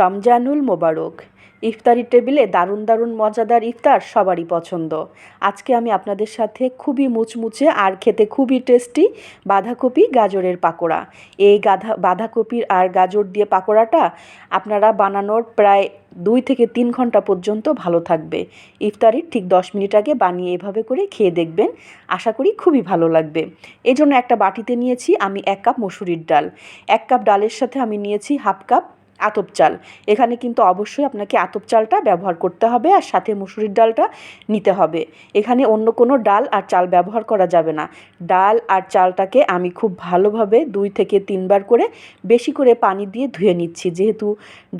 রমজানুল মোবারক। ইফতারি টেবিলে দারুণ দারুণ মজাদার ইফতার সবারই পছন্দ। আজকে আমি আপনাদের সাথে খুবই মুচমুচে আর খেতে খুবই টেস্টি বাঁধাকপি গাজরের পাকোড়া। এই গাধা, বাঁধাকপির আর গাজর দিয়ে পাকোড়াটা আপনারা বানানোর প্রায় দুই থেকে তিন ঘণ্টা পর্যন্ত ভালো থাকবে। ইফতারির ঠিক দশ মিনিট আগে বানিয়ে এভাবে করে খেয়ে দেখবেন। আশা করি খুবই ভালো লাগবে। এই জন্য একটা বাটিতে নিয়েছি আমি এক কাপ মসুরির ডাল। এক কাপ ডালের সাথে আমি নিয়েছি হাফ কাপ আতপ চাল। এখানে কিন্তু অবশ্যই আপনাকে আতপ চালটা ব্যবহার করতে হবে আর সাথে মুসুরির ডালটা নিতে হবে। এখানে অন্য কোনো ডাল আর চাল ব্যবহার করা যাবে না। ডাল আর চালটাকে আমি খুব ভালোভাবে দুই থেকে তিনবার করে বেশি করে পানি দিয়ে ধুয়ে নিচ্ছি। যেহেতু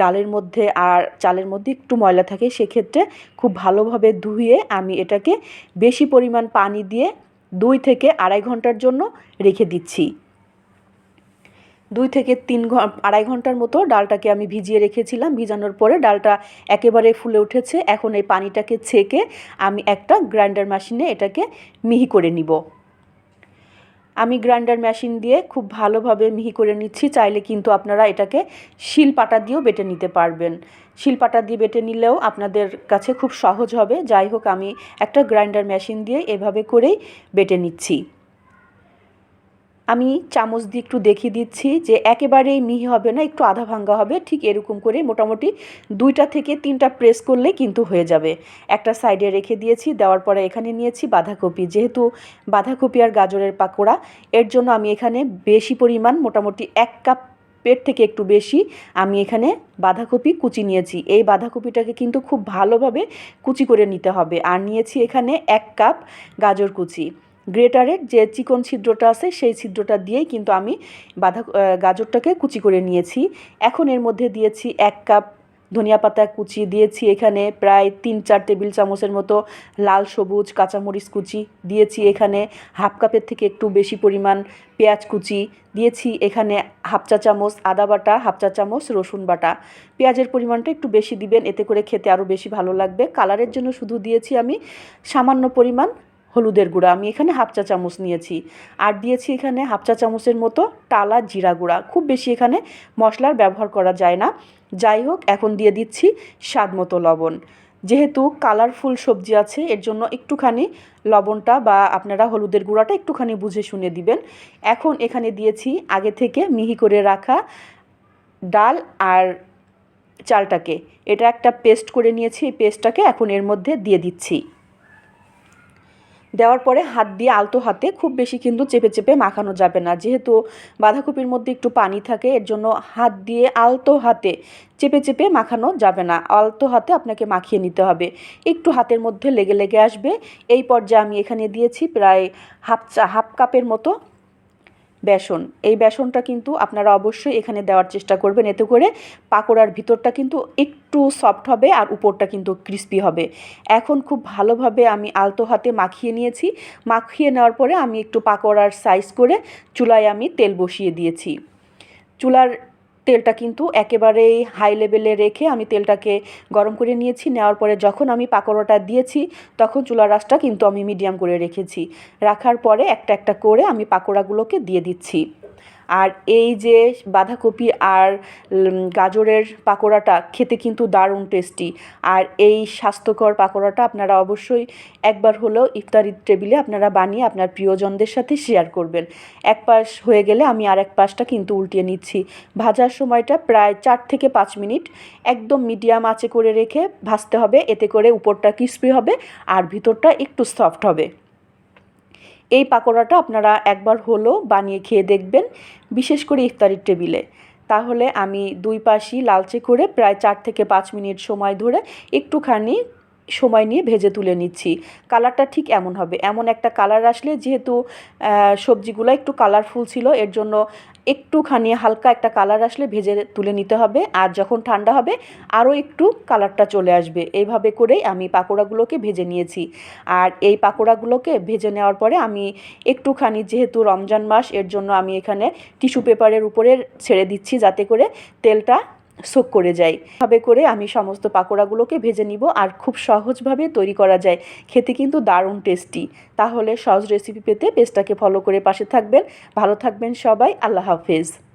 ডালের মধ্যে আর চালের মধ্যে একটু ময়লা থাকে, সেক্ষেত্রে খুব ভালোভাবে ধুয়ে আমি এটাকে বেশি পরিমাণ পানি দিয়ে দুই থেকে আড়াই ঘণ্টার জন্য রেখে দিচ্ছি। দুই থেকে তিন আড়াই ঘণ্টার মতো ডালটাকে আমি ভিজিয়ে রেখেছিলাম। ভিজানোর পরে ডালটা একেবারে ফুলে উঠেছে। এখন এই পানিটাকে ছেঁকে আমি একটা গ্রাইন্ডার মেশিনে এটাকে মিহি করে নিব। আমি গ্রাইন্ডার মেশিন দিয়ে খুব ভালোভাবে মিহি করে নিচ্ছি। চাইলে কিন্তু আপনারা এটাকে শিলপাটা দিয়েও বেটে নিতে পারবেন। শিলপাটা দিয়ে বেটে নিলেও আপনাদের কাছে খুব সহজ হবে। যাই হোক, আমি একটা গ্রাইন্ডার মেশিন দিয়ে এভাবে করেই বেটে নিচ্ছি। আমি চামচ দিয়ে একটু দেখিয়ে দিচ্ছি যে একেবারেই মিহি হবে না, একটু আধা ভাঙ্গা হবে, ঠিক এরকম করে মোটামুটি দুইটা থেকে তিনটা প্রেস করলে কিন্তু হয়ে যাবে। একটা সাইডে রেখে দিয়েছি, দেওয়ার পরে এখানে নিয়েছি বাঁধাকপি। যেহেতু বাঁধাকপি আর গাজরের পাকোড়া, এর জন্য আমি এখানে বেশি পরিমাণ, মোটামুটি এক কাপ পেট থেকে একটু বেশি, আমি এখানে বাঁধাকপি কুচি নিয়েছি। এই বাঁধাকপিটাকে কিন্তু খুব ভালোভাবে কুচি করে নিতে হবে। আর নিয়েছি এখানে এক কাপ গাজর কুচি। গ্রেটারের যে চিকন ছিদ্রটা আছে, সেই ছিদ্রটা দিয়েই কিন্তু আমি বাঁধা গাজরটাকে কুচি করে নিয়েছি। এখন এর মধ্যে দিয়েছি এক কাপ ধনিয়া পাতা কুচি, দিয়েছি এখানে প্রায় তিন চার টেবিল চামচের মতো লাল সবুজ কাঁচামরিচ কুচি, দিয়েছি এখানে হাফ কাপের থেকে একটু বেশি পরিমাণ পেঁয়াজ কুচি, দিয়েছি এখানে হাফ চা চামচ আদা বাটা, হাফ চা চামচ রসুন বাটা। পেঁয়াজের পরিমাণটা একটু বেশি দিবেন, এতে করে খেতে আরও বেশি ভালো লাগবে। কালারের জন্য শুধু দিয়েছি আমি সামান্য পরিমাণ হলুদের গুঁড়া। আমি এখানে হাফ চা চামচ নিয়েছি। আর দিয়েছি এখানে হাফ চা চামচের মতো টালা জিরা গুঁড়া। খুব বেশি এখানে মশলার ব্যবহার করা যায় না। যাই হোক, এখন দিয়ে দিচ্ছি স্বাদ মতো লবণ। যেহেতু কালারফুল সবজি আছে, এর জন্য একটুখানি লবণটা বা আপনারা হলুদের গুঁড়াটা একটুখানি বুঝে শুনে দিবেন। এখন এখানে দিয়েছি আগে থেকে মিহি করে রাখা ডাল আর চালটাকে। এটা একটা পেস্ট করে নিয়েছি। এই পেস্টটাকে এখন এর মধ্যে দিয়ে দিচ্ছি। দেওয়ার পরে হাত দিয়ে আলতো হাতে খুব বেশি কিন্তু চেপে চেপে মাখানো যাবে না। যেহেতু বাঁধাকপির মধ্যে একটু পানি থাকে, এর জন্য হাত দিয়ে আলতো হাতে চেপে চেপে মাখানো যাবে না। আলতো হাতে আপনাকে মাখিয়ে নিতে হবে। একটু হাতের মধ্যে লেগে লেগে আসবে। এই পর্যায়ে আমি এখানে দিয়েছি প্রায় হাফ চা, হাফ কাপের মতো বেসন। এই বেসনটা কিন্তু আপনারা অবশ্যই এখানে দেওয়ার চেষ্টা করবেন। এতে করে পাকোড়ার ভিতরটা কিন্তু একটু সফট হবে আর উপরটা কিন্তু ক্রিস্পি হবে। এখন খুব ভালোভাবে আমি আলতো হাতে মাখিয়ে নিয়েছি। মাখিয়ে নেওয়ার পরে আমি একটু পাকোড়ার সাইজ করে চুলায় আমি তেল বসিয়ে দিয়েছি। চুলার তেলটা কিন্তু একেবারেই হাই লেভেলে রেখে আমি তেলটাকে গরম করে নিয়েছি। নেওয়ার পরে যখন আমি পাকোড়াটা দিয়েছি, তখন চুলার রাসটা কিন্তু আমি মিডিয়াম করে রেখেছি। রাখার পরে একটা একটা করে আমি পাকোড়াগুলোকে দিয়ে দিচ্ছি। আর এই যে বাঁধাকপি আর গাজরের পাকোড়াটা খেতে কিন্তু দারুণ টেস্টি আর এই স্বাস্থ্যকর পাকোড়াটা আপনারা অবশ্যই একবার হলেও ইফতারি টেবিলে আপনারা বানিয়ে আপনার প্রিয়জনদের সাথে শেয়ার করবেন। এক পাশ হয়ে গেলে আমি আর এক পাশটা কিন্তু উল্টিয়ে নিচ্ছি। ভাজার সময়টা প্রায় চার থেকে পাঁচ মিনিট একদম মিডিয়াম আঁচে করে রেখে ভাজতে হবে। এতে করে উপরটা ক্রিস্পি হবে আর ভিতরটা একটু সফট হবে। এই পাকোড়াটা আপনারা একবার হলো বানিয়ে খেয়ে দেখবেন, বিশেষ করে ইফতারির টেবিলে। তাহলে আমি দুই পাশই লালচে করে প্রায় চার থেকে পাঁচ মিনিট সময় ধরে একটুখানি সময় নিয়ে ভেজে তুলে নিচ্ছি। কালারটা ঠিক এমন হবে। এমন একটা কালার আসলে যেহেতু সবজিগুলো একটু কালারফুল ছিল, এর জন্য একটুখানি হালকা একটা কালার আসলে ভেজে তুলে নিতে হবে। আর যখন ঠান্ডা হবে, আরও একটু কালারটা চলে আসবে। এইভাবে করেই আমি পাকোড়াগুলোকে ভেজে নিয়েছি। আর এই পাকোড়াগুলোকে ভেজে নেওয়ার পরে আমি একটুখানি, যেহেতু রমজান মাস, এর জন্য আমি এখানে টিস্যু পেপারের উপরে ছেড়ে দিচ্ছি যাতে করে তেলটা সোক করে যায় ভাবে করে আমি সমস্ত পাকোড়াগুলোকে ভেজে নিব আর খুব সহজভাবে তৈরি করা যায়। খেতে কিন্তু দারুণ টেস্টি তাহলে সহজ রেসিপি পেতে পেস্টটাকে ফলো করে পাশে থাকবেন। ভালো থাকবেন সবাই। আল্লাহ হাফেজ।